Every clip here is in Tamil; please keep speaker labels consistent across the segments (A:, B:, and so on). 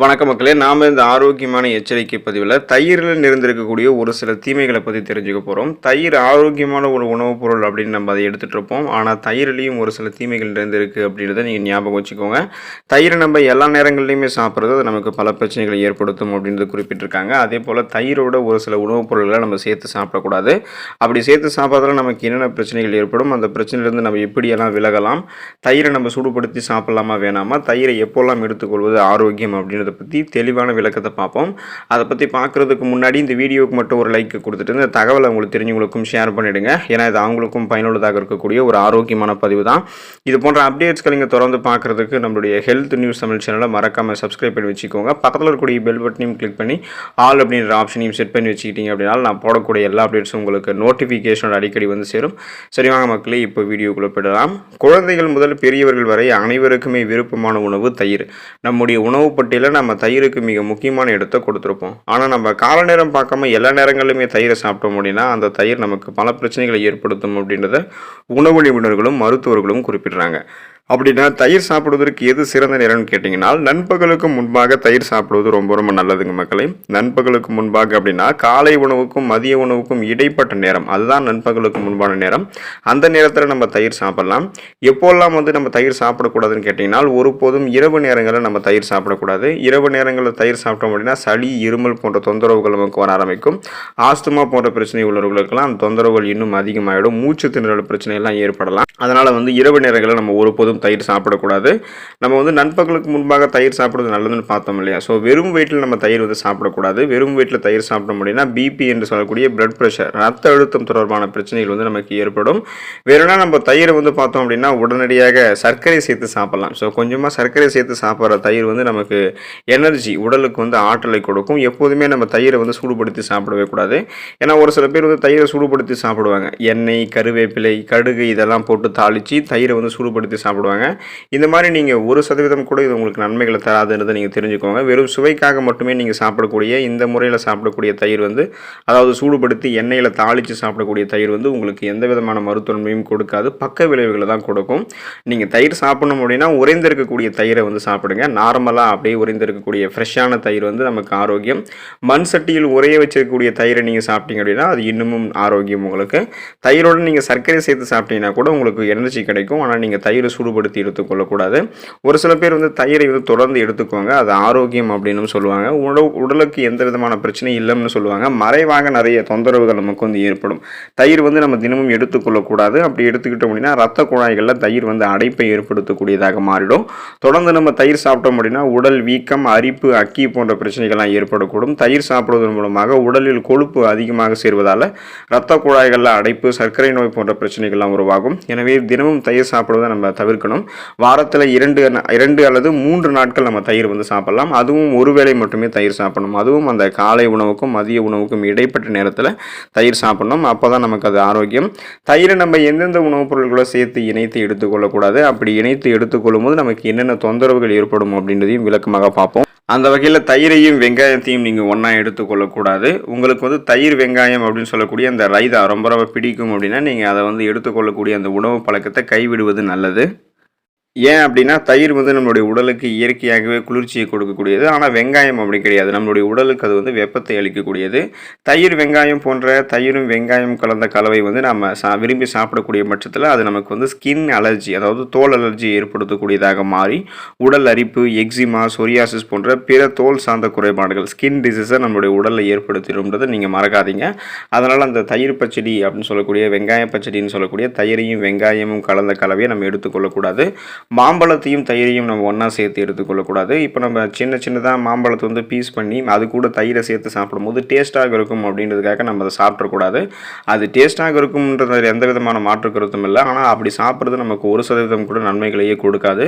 A: வணக்க மக்களே நாம் இந்த ஆரோக்கியமான எச்சரிக்கை பதிவில் தயிரில் நிறைந்திருக்கக்கூடிய ஒரு சில தீமைகளை பற்றி தெரிஞ்சுக்க போகிறோம் தயிர் ஆரோக்கியமான ஒரு உணவுப் பொருள் அப்படின்னு நம்ம அதை எடுத்துகிட்டு இருப்போம். ஆனால் தயிர்லேயும் ஒரு சில தீமைகள் நிறைந்திருக்கு அப்படின்றத நீங்கள் ஞாபகம் வச்சுக்கோங்க. தயிரை நம்ம எல்லா நேரங்கள்லையுமே சாப்பிட்றது அது நமக்கு பல பிரச்சனைகளை ஏற்படுத்தும் அப்படின்றது குறிப்பிட்டிருக்காங்க. அதே போல் தயிரோட ஒரு சில உணவுப் பொருள்களை நம்ம சேர்த்து சாப்பிடக்கூடாது. அப்படி சேர்த்து சாப்பிட்றதுல நமக்கு என்னென்ன பிரச்சனைகள் ஏற்படும் அந்த பிரச்சனையிலேருந்து நம்ம எப்படியெல்லாம் விலகலாம் தயிரை நம்ம சூடுபடுத்தி சாப்பிடலாமா வேணாமா தயிரை எப்போல்லாம் எடுத்துக்கொள்வது ஆரோக்கியம் அப்படின்றது பற்றி தெளிவான விளக்கத்தை பார்ப்போம். அதை பற்றி பார்க்குறதுக்கு முன்னாடி இந்த வீடியோவுக்கு மட்டும் ஒரு லைக் கொடுத்துட்டு இந்த தகவலை உங்களுக்கு தெரிஞ்சவங்களுக்கும் ஷேர் பண்ணிவிடுங்க ஏன்னா இது அவங்களுக்கும் பயனுள்ளதாக இருக்கக்கூடிய ஒரு ஆரோக்கியமான பதிவு தான். இது போன்ற அப்டேட்ஸ்களை நீங்கள் தொடர்ந்து பார்க்குறதுக்கு நம்மளுடைய ஹெல்த் நியூஸ் தமிழ் சேனலை மறக்காமல் சப்ஸ்கிரைப் பண்ணி வச்சுக்கோங்க. பக்கத்தில் இருக்கக்கூடிய பெல் பட்டனையும் கிளிக் பண்ணி ஆல் அப்படின்ற ஆப்ஷனையும் செட் பண்ணி வச்சுக்கிட்டீங்க அப்படின்னா நான் போடக்கூடிய எல்லா அப்டேட்ஸும் உங்களுக்கு நோட்டிஃபிகேஷன் அடிக்கடி வந்து சேரும். சரி வாங்க மக்களே இப்போ வீடியோக்குள்ளே போயிடலாம். குழந்தைகள் முதல் பெரியவர்கள் வரை அனைவருக்குமே விருப்பமான உணவு தயிர். நம்முடைய உணவு பட்டியலில் நம்ம தயிருக்கு மிக முக்கியமான இடத்தை கொடுத்துருப்போம். ஆனால் நம்ம கால நேரம் பார்க்காம எல்லா நேரங்களிலுமே தயிரை சாப்பிட்டோம் அப்படின்னா அந்த தயிர் நமக்கு பல பிரச்சனைகளை ஏற்படுத்தும் அப்படின்றத உணவு நிபுணர்களும் மருத்துவர்களும் குறிப்பிடுறாங்க. அப்படின்னா தயிர் சாப்பிடுவதற்கு எது சிறந்த நேரம்னு கேட்டிங்கன்னா நண்பகலுக்கு முன்பாக தயிர் சாப்பிடுவது ரொம்ப ரொம்ப நல்லதுங்க மக்களே. நண்பகலுக்கு முன்பாக அப்படின்னா காலை உணவுக்கும் மதிய உணவுக்கும் இடைப்பட்ட நேரம். அதுதான் நண்பகலுக்கு முன்பான நேரம். அந்த நேரத்தில் நம்ம தயிர் சாப்பிடலாம். எப்போல்லாம் வந்து நம்ம தயிர் சாப்பிடக்கூடாதுன்னு கேட்டிங்கன்னா ஒருபோதும் இரவு நேரங்களில் நம்ம தயிர் சாப்பிடக்கூடாது. இரவு நேரங்களில் தயிர் சாப்பிட்டோம் அப்படின்னா சளி இருமல் போன்ற தொந்தரவுகள் நமக்கு வர ஆரம்பிக்கும். ஆஸ்துமா போன்ற பிரச்சனை உள்ளவர்களுக்கெல்லாம் அந்த தொந்தரவுகள் இன்னும் அதிகமாகிடும் மூச்சு திணறல் பிரச்சனை எல்லாம் ஏற்படலாம். அதனால் வந்து இரவு நேரங்களில் நம்ம ஒருபோதும் தயிர் சாப்பிடக்கூடாது. நம்ம வந்து நண்பர்களுக்கு முன்பாக தயிர் சாப்பிடுவது நல்லதுன்னு பார்த்தோம் இல்லையா? ஸோ வெறும் வயிற்றில் நம்ம தயிர் வந்து சாப்பிடக்கூடாது. வெறும் வயிற்றில் தயிர் சாப்பிட முடியும்னா பிபி என்று சொல்லக்கூடிய பிளட் ப்ரெஷர் ரத்த அழுத்தம் தொடர்பான பிரச்சனைகள் வந்து நமக்கு ஏற்படும். வேறுனா நம்ம தயிரை வந்து பார்த்தோம் அப்படின்னா உடனடியாக சர்க்கரை சேர்த்து சாப்பிடலாம். ஸோ கொஞ்சமாக சர்க்கரை சேர்த்து சாப்பிட்ற தயிர் வந்து நமக்கு எனர்ஜி உடலுக்கு வந்து ஆற்றலை கொடுக்கும். எப்போதுமே நம்ம தயிரை வந்து சூடுபடுத்தி சாப்பிடவே கூடாது. ஏன்னா ஒரு சில பேர் வந்து தயிரை சூடுபடுத்தி சாப்பிடுவாங்க. எண்ணெய் கருவேப்பிலை கடுகு இதெல்லாம் போட்டு தாளித்து தயிரை வந்து சூடுபடுத்தி சாப்பிடுவாங்க. இந்த மாதிரி நீங்கள் ஒரு சதவீதம் கூட இது உங்களுக்கு நன்மைகளை தராதுன்றதை நீங்கள் தெரிஞ்சுக்கோங்க. வெறும் சுவைக்காக மட்டுமே நீங்கள் சாப்பிடக்கூடிய இந்த முறையில் சாப்பிடக்கூடிய தயிர் வந்து அதாவது சூடுபடுத்தி எண்ணெயில் தாளித்து சாப்பிடக்கூடிய தயிர் வந்து உங்களுக்கு எந்த விதமான மருத்துவமையும் கொடுக்காது. பக்க விளைவுகளை தான் கொடுக்கும். நீங்கள் தயிர் சாப்பிடணும் அப்படின்னா உறைந்திருக்கக்கூடிய தயிரை வந்து சாப்பிடுங்க. நார்மலாக அப்படியே உறைந்திருக்கக்கூடிய ஃப்ரெஷ்ஷான தயிர் வந்து நமக்கு ஆரோக்கியம். மண் சட்டியில் உறைய வச்சிருக்கக்கூடிய தயிரை நீங்கள் சாப்பிட்டீங்க அப்படின்னா அது இன்னமும் ஆரோக்கியம் உங்களுக்கு. தயிரோடு நீங்கள் சர்க்கரை சேர்த்து சாப்பிட்டீங்கன்னா கூட உங்களுக்கு எனர்ஜி கிடைக்கும். ஆனால் நீங்கள் தயிர் சூடு சூடுபடுத்தி எடுத்துக்கொள்ளக்கூடாது. ஒரு சில பேர் வந்து தயிரை வந்து தொடர்ந்து எடுத்துக்குவாங்க. அது ஆரோக்கியம் அப்படின்னு சொல்லுவாங்க. உடல் உடலுக்கு எந்த விதமான பிரச்சனையும் இல்லைன்னு சொல்லுவாங்க. மறைவாக நிறைய தொந்தரவுகள் நமக்கு வந்து ஏற்படும். தயிர் வந்து நம்ம தினமும் எடுத்துக்கொள்ளக்கூடாது. அப்படி எடுத்துக்கிட்டோம் அப்படின்னா ரத்த குழாய்களில் தயிர் வந்து அடைப்பை ஏற்படுத்தக்கூடியதாக மாறிடும். தொடர்ந்து நம்ம தயிர் சாப்பிட்டோம் அப்படின்னா உடல் வீக்கம் அரிப்பு அக்கி போன்ற பிரச்சனைகள்லாம் ஏற்படக்கூடும். தயிர் சாப்பிடுவதன் மூலமாக உடலில் கொழுப்பு அதிகமாக சேர்வதால் ரத்த குழாய்களில் அடைப்பு சர்க்கரை நோய் போன்ற பிரச்சனைகள்லாம் உருவாகும். எனவே தினமும் தயிர் சாப்பிடுவதை நம்ம தவிர்க்க தவிர்க்கணும் வாரத்தில் இரண்டு இரண்டு அல்லது மூன்று நாட்கள் நம்ம தயிர் வந்து சாப்பிடலாம். அதுவும் ஒரு வேளை மட்டுமே தயிர் சாப்பிடணும். அதுவும் அந்த காலை உணவுக்கும் மதிய உணவுக்கும் இடைப்பட்ட நேரத்தில் தயிர் சாப்பிடணும். அப்போ தான் நமக்கு அது ஆரோக்கியம். தயிரை நம்ம எந்தெந்த உணவுப் பொருட்களை சேர்த்து இணைத்து எடுத்துக்கொள்ளக்கூடாது அப்படி இணைத்து எடுத்துக்கொள்ளும் போது நமக்கு என்னென்ன தொந்தரவுகள் ஏற்படும் அப்படின்றதையும் விளக்கமாக பார்ப்போம். அந்த வகையில் தயிரையும் வெங்காயத்தையும் நீங்கள் ஒன்றா எடுத்துக்கொள்ளக்கூடாது உங்களுக்கு வந்து தயிர் வெங்காயம் அப்படின்னு சொல்லக்கூடிய அந்த ரைதா ரொம்ப ரொம்ப பிடிக்கும் அப்படின்னா நீங்கள் அதை வந்து எடுத்துக்கொள்ளக்கூடிய அந்த உணவு பழக்கத்தை கைவிடுவது நல்லது. ஏன் அப்படின்னா தயிர் வந்து நம்மளுடைய உடலுக்கு இயற்கையாகவே குளிர்ச்சியை கொடுக்கக்கூடியது. ஆனால் வெங்காயம் அப்படி கிடையாது. நம்மளுடைய உடலுக்கு அது வந்து வெப்பத்தை அளிக்கக்கூடியது. தயிர் வெங்காயம் போன்ற தயிரும் வெங்காயம் கலந்த கலவை வந்து நம்ம சா விரும்பி சாப்பிடக்கூடிய பட்சத்தில் அது நமக்கு வந்து ஸ்கின் அலர்ஜி அதாவது தோல் அலர்ஜி ஏற்படுத்தக்கூடியதாக மாறி உடல் அரிப்பு எக்ஸிமா சொரியாசிஸ் போன்ற பிற தோல் சார்ந்த குறைபாடுகள் ஸ்கின் டிசீஸை நம்மளுடைய உடலில் ஏற்படுத்திடும்ன்றதை நீங்கள் மறக்காதீங்க. அதனால் அந்த தயிர் பச்சடி அப்படின்னு சொல்லக்கூடிய வெங்காய பச்சடின்னு சொல்லக்கூடிய தயிரையும் வெங்காயமும் கலந்த கலவையை நம்ம எடுத்துக்கொள்ளக்கூடாது. மாம்பழத்தையும் தயிரையும் நம்ம ஒன்றா சேர்த்து எடுத்துக்கொள்ளக்கூடாது. இப்போ நம்ம சின்ன சின்னதாக மாம்பழத்தை வந்து பீஸ் பண்ணி அது கூட தயிரை சேர்த்து சாப்பிடும்போது டேஸ்ட்டாக இருக்கும் அப்படின்றதுக்காக நம்ம அதை சாப்பிடக்கூடாது. அது டேஸ்ட்டாக இருக்கும்ன்றது எந்த விதமான மாற்று கருத்தும் இல்லை. ஆனால் அப்படி சாப்பிட்றது நமக்கு ஒரு சதவீதம் கூட நன்மைகளையே கொடுக்காது.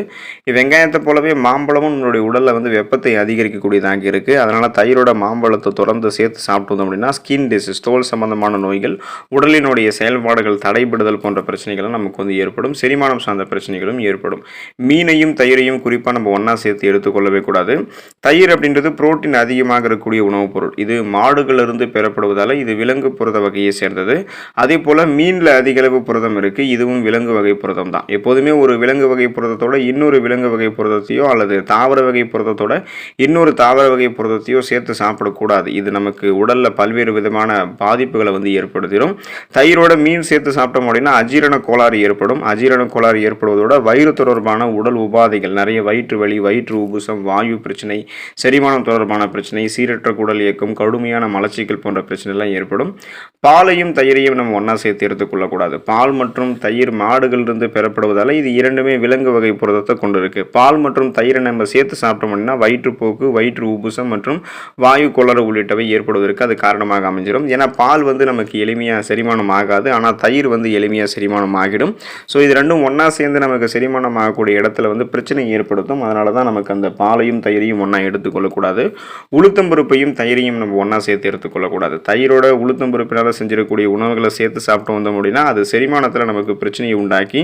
A: வெங்காயத்தை போலவே மாம்பழமும் நம்மளுடைய உடலில் வந்து வெப்பத்தை அதிகரிக்கக்கூடியதாக இருக்குது அதனால் தயிரோட மாம்பழத்தை தொடர்ந்து சேர்த்து சாப்பிட்டோம் அப்படின்னா ஸ்கின் டிசீஸ் தோல் சம்பந்தமான நோய்கள் உடலினுடைய செயல்பாடுகள் தடைபடுதல் போன்ற பிரச்சனைகளும் நமக்கு வந்து ஏற்படும். செரிமானம் சார்ந்த பிரச்சனைகளும் ஏற்படும். ஏற்படும் மீனையும் தயிரையும் குறிப்பாக நம்ம ஒன்றா சேர்த்து எடுத்துக்கொள்ளவே கூடாது. தயிர் அப்படின்றது புரோட்டீன் அதிகமாக இருக்கக்கூடிய உணவுப் பொருள். இது மாடுகளிலிருந்து பெறப்படுவதால் இது விலங்கு புரத வகையை சேர்ந்தது. அதே போல் மீனில் அதிக அளவு புரதம் இருக்குது இதுவும் விலங்கு வகை புரதம் தான். எப்போதுமே ஒரு விலங்கு வகை புரதத்தோட இன்னொரு விலங்கு வகை புரதத்தையோ அல்லது தாவர வகை புரதத்தோட இன்னொரு தாவர வகை புரதத்தையோ சேர்த்து சாப்பிடக்கூடாது. இது நமக்கு உடலில் பல்வேறு விதமான பாதிப்புகளை வந்து ஏற்படுத்திடும் தயிரோட மீன் சேர்த்து சாப்பிட்டோம் அப்படின்னா அஜீரண கோளாறு ஏற்படும். அஜீரண கோளாறு ஏற்படுவதோட வயிறு தொடர்பான உடல் உபாதைகள் நிறைய வயிற்று வலி வயிற்று உபுசம் வாயு பிரச்சனை செரிமானம் தொடர்பான பிரச்சனை சீரற்ற குடல் இயக்கம் கடுமையான மலச்சிக்கல் போன்ற பிரச்சனைலாம் ஏற்படும். பாலையும் தயிரையும் நம்ம ஒன்றா சேர்த்து எடுத்துக்கொள்ளக்கூடாது. பால் மற்றும் தயிர் மாடுகளிலிருந்து பெறப்படுவதால் இது இரண்டுமே விலங்கு வகை புரதத்தை கொண்டு இருக்கு பால் மற்றும் தயிரை நம்ம சேர்த்து சாப்பிட்டோம் அப்படின்னா வயிற்றுப்போக்கு வயிற்று உபுசம் மற்றும் வாயு கொளறு உள்ளிட்டவை ஏற்படுவதற்கு அது காரணமாக அமைஞ்சிடும் ஏன்னா பால் வந்து நமக்கு எளிமையாக செரிமானம் ஆகாது. ஆனால் தயிர் வந்து எளிமையாக செரிமானம் ஆகிடும். ஸோ இது ரெண்டும் ஒன்றா சேர்ந்து நமக்கு செரிமானம் ஆகக்கூடிய இடத்துல வந்து பிரச்சனை ஏற்படுத்தும். அதனால தான் நமக்கு அந்த பாலையும் தயிரையும் ஒன்றா எடுத்துக்கொள்ளக்கூடாது. உளுத்தம்பருப்பையும் தயிரையும் நம்ம ஒன்றா சேர்த்து எடுத்துக்கொள்ளக்கூடாது. தயிரோட உளுத்தம்பருப்பினால் செஞ்சிடக்கூடிய உணவுகளை சேர்த்து சாப்பிட்டு வந்தோம் அப்படின்னா அது செரிமானத்தில் நமக்கு பிரச்சனையை உண்டாக்கி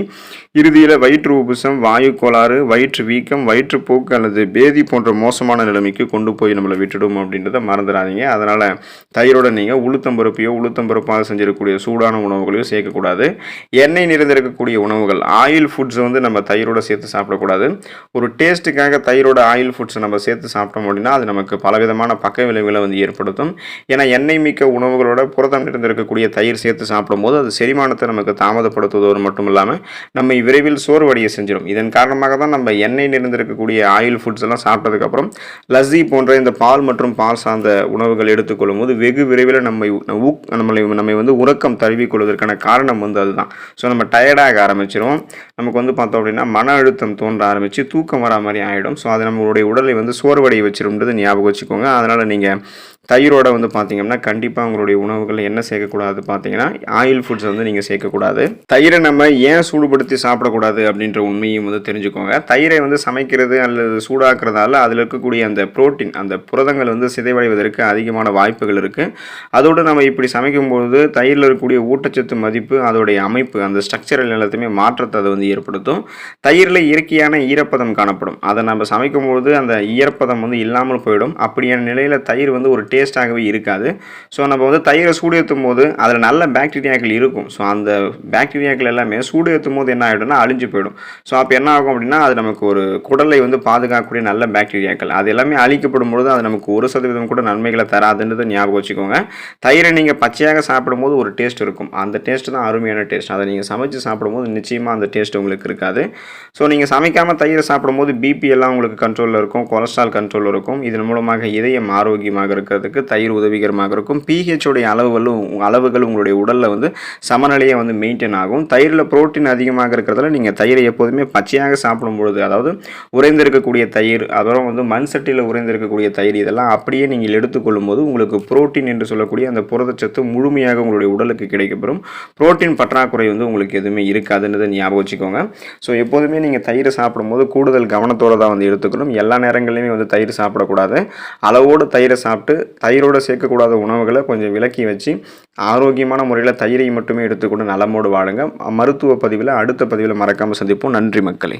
A: இறுதியில் வயிற்று உபுசம் வாயு கோளாறு வயிற்று வீக்கம் வயிற்றுப்போக்கு அல்லது பேதி போன்ற மோசமான நிலைமைக்கு கொண்டு போய் நம்மளை விட்டுடும் அப்படின்றத மறந்துடாதீங்க. அதனால் தயிரோட நீங்கள் உளுத்தம்பருப்பையோ உளுத்தம்பருப்பாக செஞ்சிடக்கூடிய சூடான உணவுகளையோ சேர்க்கக்கூடாது. எண்ணெய் நிறைந்திருக்கக்கூடிய உணவுகள் ஆயில் ஃபுட்ஸ் வந்து நம்ம தயிர் தயிரோட சேர்த்து சாப்பிடக்கூடாது. ஒரு டேஸ்ட்டுக்காக தயிரோட ஆயில் ஃபுட்ஸை நம்ம சேர்த்து சாப்பிட்டோம் அப்படின்னா அது நமக்கு பலவிதமான பக்க விளைவுகளை வந்து ஏற்படுத்தும். ஏன்னா எண்ணெய் மிக்க உணவுகளோட புரதம் நிறைந்திருக்கக்கூடிய தயிர் சேர்த்து சாப்பிடும்போது அது செரிமானத்தை நமக்கு தாமதப்படுத்துவதோடு மட்டும் இல்லாமல் நம்ம விரைவில் சோர்வடைய செஞ்சிடும். இதன் காரணமாக தான் நம்ம எண்ணெய் நிறைந்திருக்கக்கூடிய ஆயில் ஃபுட்ஸ் எல்லாம் சாப்பிட்டதுக்கப்புறம் லஸ்ஸி போன்ற இந்த பால் மற்றும் பால் சார்ந்த உணவுகள் எடுத்துக்கொள்ளும் போது வெகு விரைவில் நம்மை ஊக் நம்மளை நம்மை வந்து உறக்கம் தழுவிக்கொள்வதற்கான காரணம் வந்து அதுதான். ஸோ நம்ம டயர்டாக ஆரம்பிச்சிடும் நமக்கு வந்து பார்த்தோம் அப்படின்னா மன அழுத்தம் தோன்ற ஆரம்பித்து தூக்கம் வரா மாதிரி ஆகிடும் ஸோ அது நம்மளுடைய உடலை வந்து சோர்வடைய வச்சிரும்ன்றது ஞாபகம் வச்சுக்கோங்க. அதனால் நீங்கள் தயிரோட வந்து பார்த்தீங்கன்னா கண்டிப்பாக உங்களுடைய உணவுகள் என்ன சேர்க்கக்கூடாது பார்த்தீங்கன்னா ஆயில் ஃபுட்ஸ் வந்து நீங்கள் சேர்க்கக்கூடாது. தயிரை நம்ம ஏன் சூடுபடுத்தி சாப்பிடக்கூடாது அப்படின்ற உண்மையும் வந்து தெரிஞ்சுக்கோங்க. தயிரை வந்து சமைக்கிறது அல்லது சூடாக்குறதால அதில் இருக்கக்கூடிய அந்த புரோட்டீன் அந்த புரதங்கள் வந்து சிதைவடைவதற்கு அதிகமான வாய்ப்புகள் இருக்குது அதோடு நம்ம இப்படி சமைக்கும்போது தயிரில் இருக்கக்கூடிய ஊட்டச்சத்து மதிப்பு அதோடைய அமைப்பு அந்த ஸ்ட்ரக்சரல் எல்லாத்தையுமே மாற்றத்தை அதை வந்து ஏற்படுத்தும். தயிரில் இயற்கையான ஈரப்பதம் காணப்படும். அதை நம்ம சமைக்கும்போது அந்த ஈரப்பதம் வந்து இல்லாமல் போயிடும். அப்படியான நிலையில் தயிர் வந்து ஒரு டேஸ்ட்டாகவே இருக்காது. ஸோ நம்ம வந்து தயிரை சூடு ஏற்றும் போது அதில் நல்ல பாக்டீரியாக்கள் இருக்கும். ஸோ அந்த பாக்டீரியாக்கள் எல்லாமே சூடு ஏற்றும் போது என்ன ஆகிடும்னா அழிஞ்சு போயிடும். ஸோ அப்போ என்ன ஆகும் அப்படின்னா அது நமக்கு ஒரு குடலை வந்து பாதுகாக்கக்கூடிய நல்ல பாக்டீரியாக்கள் அது எல்லாமே அழிக்கப்படும் பொழுது அது நமக்கு ஒரு சதவீதம் கூட நன்மைகளை தராதுன்றது ஞாபகம் வச்சுக்கோங்க. தயிரை நீங்கள் பச்சையாக சாப்பிடும்போது ஒரு டேஸ்ட் இருக்கும். அந்த டேஸ்ட் தான் அருமையான டேஸ்ட் அதை நீங்கள் சமைச்சு சாப்பிடும்போது நிச்சயமாக அந்த டேஸ்ட் உங்களுக்கு இருக்காது. ஸோ நீங்கள் சமைக்காமல் தயிரை சாப்பிடும்போது பிபி எல்லாம் உங்களுக்கு கண்ட்ரோலில் இருக்கும். கொலஸ்ட்ரால் கண்ட்ரோலில் இருக்கும். இதன் மூலமாக இதயம் ஆரோக்கியமாக பண்ணுறதுக்கு தயிர் உதவிகரமாக இருக்கும். பிஹெச்சோடைய அளவுகளும் அளவுகள் உங்களுடைய உடலில் வந்து சமநிலையை வந்து மெயின்டைன் ஆகும். தயிரில் புரோட்டீன் அதிகமாக இருக்கிறதால நீங்கள் தயிரை எப்போதுமே பச்சையாக சாப்பிடும் பொழுது அதாவது உறைந்திருக்கக்கூடிய தயிர் அப்புறம் வந்து மண் சட்டியில் உறைந்திருக்கக்கூடிய தயிர் இதெல்லாம் அப்படியே நீங்கள் எடுத்துக்கொள்ளும் போது உங்களுக்கு ப்ரோட்டீன் என்று சொல்லக்கூடிய அந்த புரதச்சத்து முழுமையாக உங்களுடைய உடலுக்கு கிடைக்கப்பெறும். ப்ரோட்டீன் பற்றாக்குறை வந்து உங்களுக்கு எதுவுமே இருக்காதுன்றதை ஞாபகம் வச்சுக்கோங்க. ஸோ எப்போதுமே நீங்கள் தயிர் சாப்பிடும்போது கூடுதல் கவனத்தோடு தான் வந்து எடுத்துக்கணும். எல்லா நேரங்களிலுமே வந்து தயிர் சாப்பிடக்கூடாது. அளவோடு தயிரை சாப்பிட்டு தயிரோடு சேர்க்கக்கூடாத உணவுகளை கொஞ்சம் விலக்கி வச்சு ஆரோக்கியமான முறையில் தயிரை மட்டுமே எடுத்துக்கொண்டு நலமோடு வாழுங்க. மருத்துவ பதிவில் அடுத்த பதிவில் மறக்காமல் சந்திப்போம். நன்றி மக்களே.